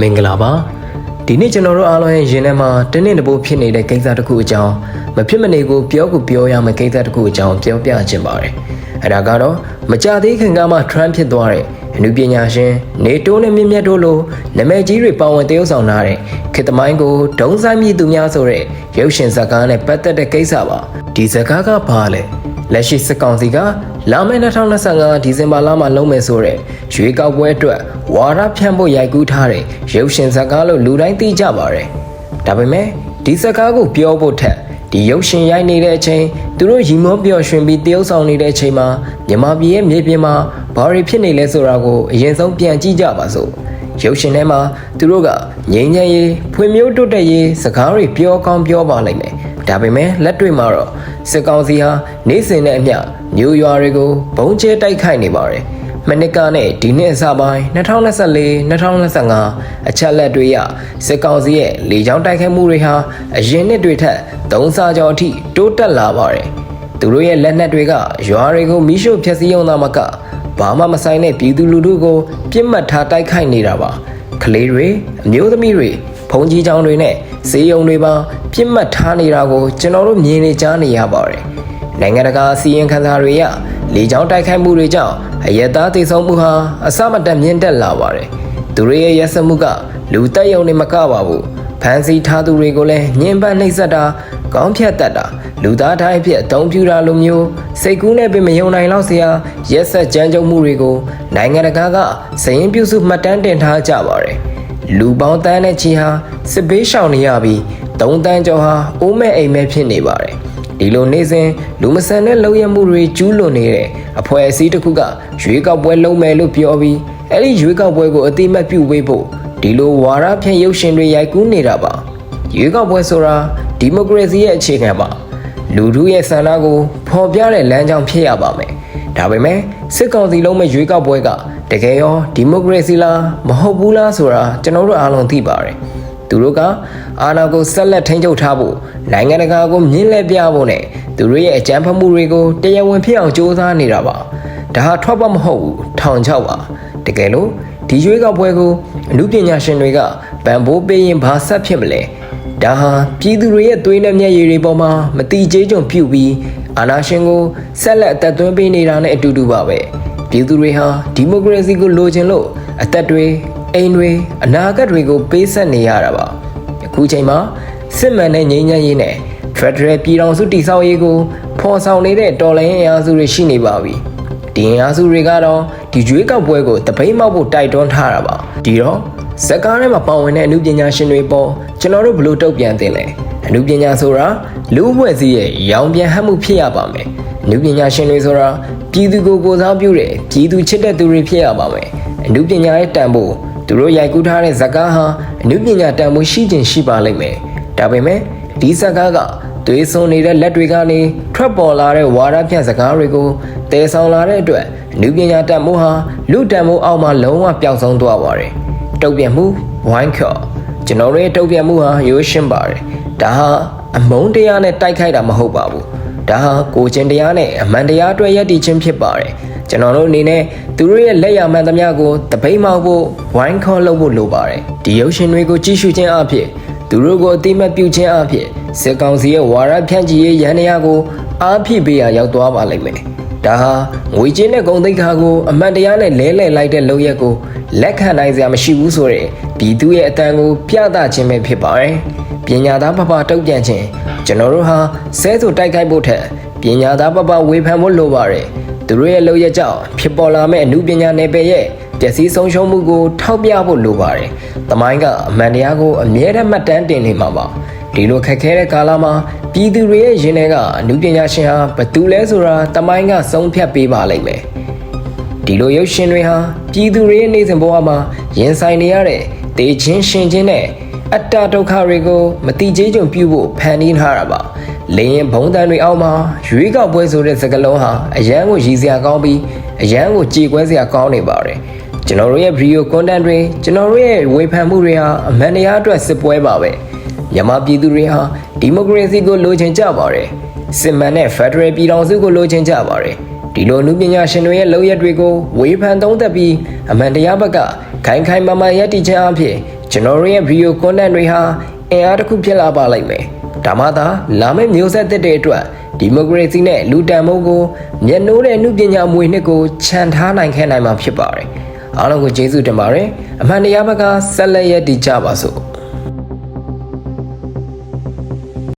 မင်္ဂလာပါဒီနေ့ကျွန်တော်တို့အားလုံးရဲ့ရင်ထဲမှာတင်းတင်းတပိုးဖြစ်နေတဲ့ကိစ္စတစ်ခုအကြောင်းမဖြစ်မနေကိုပြောကိုပြောရမယ့်ကိစ္စတစ်ခုအကြောင်းပြောပြခြင်းပါတယ်အဲ့ဒါကတော့မကြသေးခင်ကမှ Trump ဖြစ်သွားတဲ့အနုပညာရှင်နေတိုးနဲ့မြင့်မြတ်တို့လိုနာမည်ကြီးတွေပါဝင်တရုပ်ဆောင်လာတဲ့ခေတ်သမိုင်းကိုဒုံဆိုင်မြည်သူများဆိုတဲ့ရုပ်ရှင်ဇာတ်ကားနဲ့ပတ်သက်တဲ့ကိစ္စပါဒီဇာတ်ကားကဘာလဲလက်ရှိစစ်ကောင်စီကလာမယ့်2025ဒီဇင်ဘာလမှာလုပ်မယ်ဆိုတဲ့ ရွေးကောက်ပွဲအတွက်ဝါရဖြန့်ဖို့ရိုက်ကူးထားတဲ့ရုပ်ရှင်ဇာတ်ကားလို့လူတိုင်းသိကြပါတယ်။ဒါပေမဲ့ဒီဇာတ်ကားကိုပြောဖို့ထက်ဒီရုပ်ရှင်ရိုက်နေတဲ့အချိန်သူတို့ရီမောပျော်ရွှင်ပြီးတရုပ်ဆောင်နေတဲ့အချိန်မှာမြန်မာပြည်ရဲ့မြေပြင်မှာဘာတွေဖြစ်နေလဲဆိုတာကိုအရင်ဆုံးပြန်ကြည့်ကြပါစို့။ရုပ်ရှင်ထဲမှာသူတို့ကငြိမ်းချမ်းရေးဖွံ့ဖြိုးတိုးတက်ရေးစကားတွေပြောကောင်းပြောပါလိမ့်မယ်။ဒါပေမဲ့လက်တွေ့မှာတော့စစ်ကောင်စီဟာနေစဉ်နဲ့အမျှမျိုးရွာတွေကိုဘုံကျဲတိုက်ခိုက်နေပါတယ်။ မနစ်ကနဲ့ဒီနှစ်အစပိုင်း2024-2025အချက်လက်တွေရစစ်ကောင်စီရဲ့လေကြောင်းတိုက်ခိုက်မှုတွေဟာအရင်နှစ်တွေထက်သုံးဆကျော်အထိတိုးတက်လာပါတယ်။သူတို့ရဲ့လက်နက်တွေကရွာတွေကိုမိရှို့ဖျက်ဆီးရုံသာမကဘာမှမဆိုင်တဲ့ပြည်သူလူထုကိုပြစ်မှတ်ထားတိုက်ခိုက်နေတာပါ။ကလေးတွေအမျိုးသမီးတွေဖုန်ကြီးချောင်းတွေနဲ့စေယုံတွေပါပြစ်မှတ်ထားနေတာကိုကျွန်တော်တို့မြင်နေကြားနေရပါတယ်။နိုင်ငံတကာစီရင်ခံစာတွေရ လေကြောင်းတိုက်ခိုက်မှုတွေကြောင့်အယက်သားတည်ဆုံမှုဟာအစမတက်မြင့်တက်လာပါတယ်။သူတို့ရဲ့ရက်စက်မှုကလူတက်ယုံနေမကပါဘူး။ဖန်စီထားသူတွေကိုလည်းညှဉ်းပန်းနှိပ်စက်တာကောင်းဖြတ်တတ်တာလူသားတိုင်းဖြစ်အသုံးပြုတာလိုမျိုးစိတ်ကူးနဲ့ပင်မယုံနိုင်လောက်စရာရက်ဆက်ကြမ်းကြုတ်မှုတွေကိုနိုင်ငံတကာကစရင်ပြုစုမှတ်တမ်းတင်ထားကြပါတယ်။လူပေါင်းတန်းတဲ့ချီဟာစစ်ဘေးရှောင်နေရပြီးသုံးတန်းကျော်ဟာအိုးမဲ့အိမ်မဲ့ဖြစ်နေပါတယ်။ ဒီလိုနေစဉ်လူမဆန်တဲ့လုံရမှုတွေကျူးလွန်နေတဲ့အဖွဲ့အစည်းတစ်ခုကရွေးကောက်ပွဲလုပ်မယ်လို့ပြောပြီးအဲ့ဒီရွေးကောက်ပွဲကိုအတိမတ်ပြုပေးဖို့ဒီလိုဝါရဖြန့်ရုပ်ရှင်တွေရိုက်ကူးနေတာပါရွေးကောက်ပွဲဆိုတာဒီမိုကရေစီရဲ့အခြေခံပါလူထုရဲ့ဆန္ဒကိုဖော်ပြတဲ့လမ်းကြောင်းဖြစ်ရပါမယ်ဒါပေမဲ့စစ်ကောင်စီလုံးမဲ့ရွေးကောက်ပွဲကတကယ်ရောဒီမိုကရေစီလားမဟုတ်ဘူးလားဆိုတာကျွန်တော်တို့အားလုံးသိပါတယ် သူတို့ကအာဏာကိုဆက်လက်ထိန်းချုပ်ထားဖို့နိုင်ငံတကာကိုမြင့်လက်ပြဖို့နဲ့သူတို့ရဲ့အကြမ်းဖက်မှုတွေကိုတရားဝင်ဖြစ်အောင်စ조사နေတာပါဒါဟာထွက်ပေါက်မဟုတ်ဘူးထောင်ချောက်ပါတကယ်လို့ဒီရွေးကောက်ပွဲကိုအမှုပညာရှင်တွေကဗန်ဘိုးပေးရင်ဘာဆက်ဖြစ်မလဲဒါဟာပြည်သူတွေရဲ့သွေးနဲ့မျက်ရည်တွေပေါ်မှာမတိကျကြုံပြုတ်ပြီးအာဏာရှင်ကိုဆက်လက်အသက်သွင်းပေးနေတာနဲ့အတူတူပါပဲပြည်သူတွေဟာဒီမိုကရေစီကိုလိုချင်လို့အသက်တွေ အိမ်တွေအနာဂတ်တွေကိုပေးဆက်နေရတာပါအခုချိန်မှာစစ်မှန်တဲ့ငြိမ်းချမ်းရေးနဲ့ Federal ပြည်ထောင်စုတည်ဆောက်ရေးကိုဖော်ဆောင်နေတဲ့တော်လှန်ရေးအင်အားစုတွေရှိနေပါပြီဒီအင်အားစုတွေကတော့ဒီရွေးကောက်ပွဲကိုတပိတ်မောက်ဖို့တိုက်တွန်းထားတာပါဒီတော့ဇက်ကားထဲမှာပါဝင်တဲ့အမှုပညာရှင်တွေပေါ်ကျွန်တော်တို့ဘလို့တုတ်ပြန်တင်လဲအမှုပညာဆိုတာလူ့အဖွဲ့အစည်းရဲ့ရောင်ပြန်ဟပ်မှုဖြစ်ရပါမယ်အမှုပညာရှင်တွေဆိုတာပြည်သူကိုကိုစားပြုတဲ့ပြည်သူချစ်တဲ့သူတွေဖြစ်ရပါမယ်အမှုပညာရဲ့တန်ဖိုး သူတို့ရိုက်ကူးထားတဲ့ဇက်ကားဟာအမှုပညာတန်ဖိုးရှိခြင်းရှိပါလိမ့်မယ်ဒါပေမဲ့ဒီဇက်ကားကသွေးစွန်နေတဲ့လက်တွေကနေထွက်ပေါ်လာတဲ့ဝါဒဖြန့်စကားတွေကိုတည်ဆောင်လာတဲ့အတွက်အနုပညာတတ်မှုဟာလူတတ်မှုအောက်မှာလုံးဝပျောက်ဆုံးသွားပါတယ်။တုတ်ပြတ်မှုဝိုင်းခေါ်ကျွန်တော်တို့ရဲ့တုတ်ပြတ်မှုဟာရိုးရှင်းပါတယ်။ဒါဟာအမုန်းတရားနဲ့တိုက်ခိုက်တာမဟုတ်ပါဘူး။ဒါဟာကိုကျင်တရားနဲ့အမှန်တရားအတွက်ယက်တည်ခြင်းဖြစ်ပါတယ်။ ကျွန်တော်တို့အနေနဲ့သူတို့ရဲ့လက်ရမှန်သမျှကိုတပိတ်မောက်ဖို့ဝိုင်းခေါ်လုပ်ဖို့လိုပါတယ်။ဒီရုပ်ရှင်တွေကိုကြည့်ရှုခြင်းအဖြစ်သူတို့ကိုအတိမတ်ပြုခြင်းအဖြစ်စစ်ကောင်စီရဲ့ဝါရဖြန့်ချီရေးရန်ရာကိုအားဖြည့်ပေးရရောက်သွားပါလိမ့်မယ်။ဒါဟာငွေကြေးနဲ့ဂုဏ်သိက္ခာကိုအမှန်တရားနဲ့လဲလှယ်လိုက်တဲ့လုပ်ရက်ကိုလက်ခံနိုင်စရာမရှိဘူးဆိုတဲ့ပြည်သူရဲ့အတန်ကိုပြသခြင်းပဲဖြစ်ပါတယ်။ပညာသားပပတုတ်ပြန်ခြင်းကျွန်တော်တို့ဟာဆဲဆိုတိုက်ခိုက်ဖို့ထက်ပညာသားပပဝေဖန်ဖို့လိုပါတယ်။ သူတို့ရဲ့လုပ်ရက်ကြောင့်ဖြစ်ပေါ်လာမယ့်အမှုပညာနယ်ပယ်ရဲ့ပျက်စီးဆုံးရှုံးမှုကိုထောက်ပြဖို့လိုပါတယ်။တမိုင်းကအမှန်တရားကိုအမြဲတမ်းမှတ်တမ်းတင်နေမှာပါ။ဒီလိုခက်ခဲတဲ့ကာလမှာပြည်သူတွေရဲ့ရင်ထဲကအမှုပညာရှင်ဟာဘသူလဲဆိုတာတမိုင်းကဆုံးဖြတ်ပေးပါလိမ့်မယ်။ဒီလိုရုပ်ရှင်တွေဟာပြည်သူတွေရဲ့နေစဉ်ဘဝမှာရင်ဆိုင်နေရတဲ့တေချင်းရှင်ချင်းနဲ့အတ္တဒုက္ခတွေကိုမတိကျကြုံပြုဖို့ဖန်တီးထားတာပါ။ လေရင်ဘုံတန်တွေအောက်မှာရွေးကောက်ပွဲဆိုတဲ့စကားလုံးဟာအရန်ကိုရည်စရာကောင်းပြီးအရန်ကိုကြေကွဲစရာကောင်းနေပါတယ်။ကျွန်တော်တို့ရဲ့ video content တွေကျွန်တော်တို့ရဲ့ဝေဖန်မှုတွေဟာအမှန်တရားအတွက်စစ်ပွဲပါပဲ။မြန်မာပြည်သူတွေဟာဒီမိုကရေစီကိုလိုချင်ကြပါတယ်။စစ်မှန်တဲ့ Federal ပြည်ထောင်စုကိုလိုချင်ကြပါတယ်။ဒီလိုနုပညာရှင်တွေရဲ့လုပ်ရက်တွေကိုဝေဖန်သုံးသပ်ပြီးအမှန်တရားဘက်ကခိုင်ခိုင်မာမာရပ်တည်ခြင်းအဖြစ်ကျွန်တော်တို့ရဲ့ video content တွေဟာအင်အားတစ်ခုဖြစ်လာပါလိမ့်မယ် ဒါမှသာလာမယ့်မျိုးဆက်သစ်တွေအတွက်ဒီမိုကရေစီနဲ့လူတန်မိုးကိုမျက်နှိုးတဲ့နှုပညာမွေနှစ်ကိုခြံထားနိုင်ခဲ့နိုင်မှာဖြစ်ပါတယ်အားလုံးကိုကျေးဇူးတင်ပါတယ်အမှန်တရားဘက်ကဆက်လက်ရည်တည်ကြပါစို့